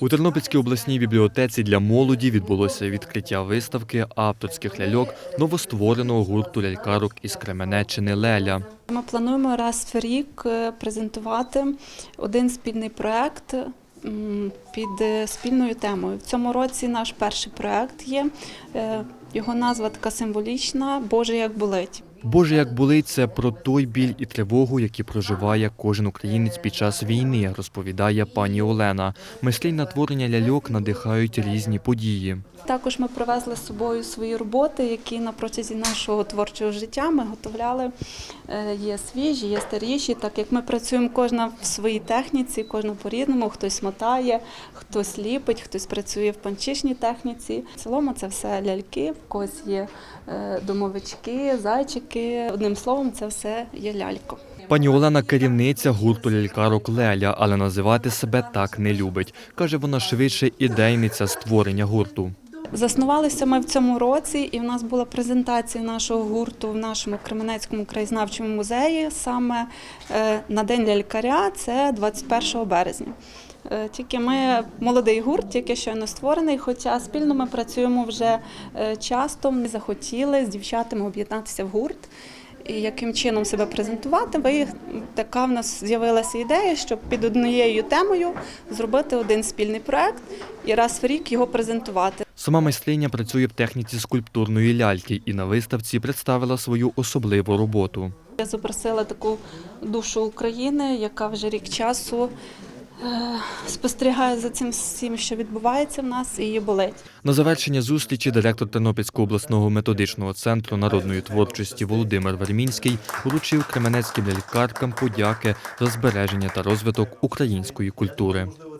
У Тернопільській обласній бібліотеці для молоді відбулося відкриття виставки авторських ляльок новоствореного гурту лялькарок із Кременеччини Леля. Ми плануємо раз в рік е, презентувати один спільний проект під е, спільною темою. В цьому році наш перший проект є. е, Його назва така символічна Боже, як болить. Боже, як болить це про той біль і тривогу, які проживає кожен українець під час війни, розповідає пані Олена. Мислі на творення ляльок надихають різні події. Також ми привезли з собою свої роботи, які на протязі нашого творчого життя ми готовляли. Е, Є свіжі, є старіші. Так як ми працюємо кожна в своїй техніці, кожна по-різному, хтось мотає, хтось ліпить, хтось працює в панчишній техніці. В цілому це все ляльки, в когось є е, домовички, зайчики. Одним словом, це все є лялько. Пані Олена керівниця гурту лялькарок Леля, але називати себе так не любить. Каже, вона швидше ідейниця створення гурту. Заснувалися ми в цьому році, і в нас була презентація нашого гурту в нашому Кременецькому краєзнавчому музеї саме е, на День лялькаря, це 21 березня. Е, Тільки ми молодий гурт, тільки щойно створений, хоча спільно ми працюємо вже е, часто. Ми захотіли з дівчатами об'єднатися в гурт. І яким чином себе презентувати, така в нас з'явилася ідея, щоб під однією темою зробити один спільний проект і раз в рік його презентувати. Сама майстриня працює в техніці скульптурної ляльки і на виставці представила свою особливу роботу. Я запросила таку душу України, яка вже рік часу е, спостерігає за цим всім, що відбувається в нас, і болить. На завершення зустрічі директор Тернопільського обласного методичного центру народної творчості Володимир Вермінський вручив кременецьким лялькаркам подяки за збереження та розвиток української культури.